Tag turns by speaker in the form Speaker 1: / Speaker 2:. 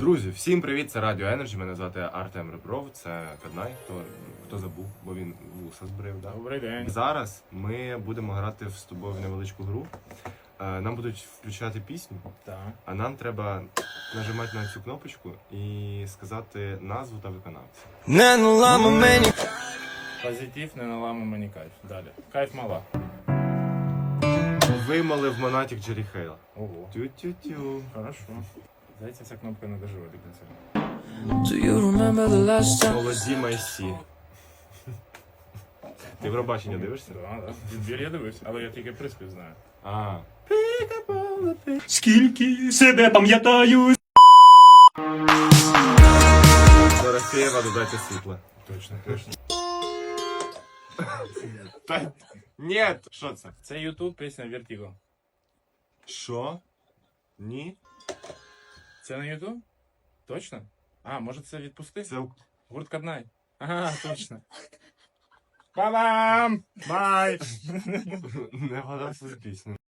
Speaker 1: Друзі, всім привіт! Це Радіо Energy. Мене звати Артем Ребров. Це Каднай. Хто, хто забув, бо він вуса збрив. Да?
Speaker 2: Добрий день.
Speaker 1: Зараз ми будемо грати з тобою в невеличку гру. Е, Нам будуть включати пісню,
Speaker 2: Так.
Speaker 1: а нам треба нажимати на цю кнопочку і сказати назву та виконавця.
Speaker 3: Не нулами мені
Speaker 2: Позитив не наламав мені кайф. Далі. Кайф мала.
Speaker 1: Вималив Монатік Джері Хейла.
Speaker 2: Ого.
Speaker 1: Тю-тю-тю.
Speaker 2: Хорошо. Здається, ця кнопка не дожила до кінця.
Speaker 3: Do you remember the last time
Speaker 1: Молоді майсі. Ти Євробачення дивишся?
Speaker 2: Да, да. Відбір я дивився, але я тільки приспів знаю.
Speaker 1: А.
Speaker 4: Скільки себе пам'ятаю,
Speaker 1: Дорофеєва додайте світло.
Speaker 2: Точно, точно.
Speaker 1: Та ні, що це?
Speaker 2: Це YouTube пісня Vertigo.
Speaker 1: Що? Ні?
Speaker 2: Це на YouTube? Точно? А, може це відпусти?
Speaker 1: Це
Speaker 2: Гурт Каднай. Ага, точно. Па-бам! Бай!
Speaker 1: не вгадався з пісню.